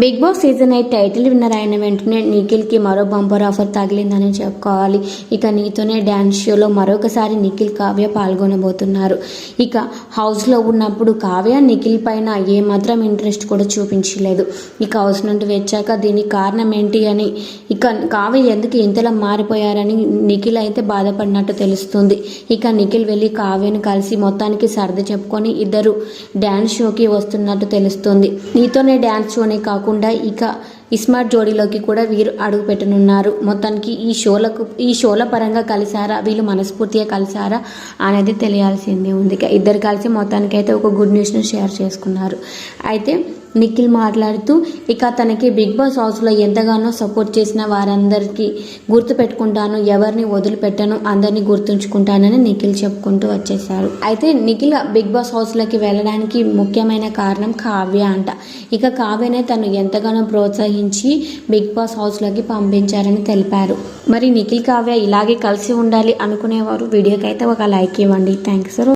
Bigg Boss season eight title winner అయిన వెంటనే నిఖిల్కి మరో బంపర్ ఆఫర్ తగిలిందని చెప్పుకోవాలి. ఇక నీతోనే డ్యాన్స్ షోలో మరొకసారి నిఖిల్ కావ్య పాల్గొనబోతున్నారు. ఇక హౌస్లో ఉన్నప్పుడు కావ్య నిఖిల్ పైన ఏమాత్రం ఇంట్రెస్ట్ కూడా చూపించలేదు. ఇక హౌస్ నుండి వచ్చాక దీనికి కారణం ఏంటి అని ఇక కావ్య ఎందుకు ఇంతలా మారిపోయారని నిఖిల్ అయితే బాధపడినట్టు తెలుస్తుంది. ఇక నిఖిల్ వెళ్ళి కావ్యను కలిసి మొత్తానికి సర్ది చెప్పుకొని ఇద్దరు డ్యాన్స్ షోకి వస్తున్నట్టు తెలుస్తుంది. నీతోనే డ్యాన్స్ షోనే కాకుండా ఇక ఇస్మార్ట్ జోడీలోకి కూడా వీరు అడుగుపెట్టనున్నారు మొత్తానికి ఈ షోలకు ఈ షోల పరంగా కలిసారా? వీళ్ళు మనస్ఫూర్తిగా కలిసారా? అనేది తెలియాల్సిందే ఉంది. ఇద్దరు కలిసి మొత్తానికి అయితే ఒక గుడ్ న్యూస్ను షేర్ చేసుకున్నారు. అయితే నిఖిల్ మాట్లాడుతూ ఇక తనకి బిగ్ బాస్ హౌస్లో ఎంతగానో సపోర్ట్ చేసిన వారందరికీ గుర్తు పెట్టుకుంటాను ఎవరిని వదిలిపెట్టను అందరినీ గుర్తుంచుకుంటానని నిఖిల్ చెప్పుకుంటూ వచ్చేసారు అయితే నిఖిల్ బిగ్ బాస్ హౌస్లోకి వెళ్ళడానికి ముఖ్యమైన కారణం కావ్య అంట. ఇక కావ్యనే తను ఎంతగానో ప్రోత్సహించి బిగ్ బాస్ హౌస్లోకి పంపించారని తెలిపారు. మరి నిఖిల్ కావ్య ఇలాగే కలిసి ఉండాలి అనుకునేవారు? వీడియోకి అయితే ఒక లైక్ ఇవ్వండి. థ్యాంక్స్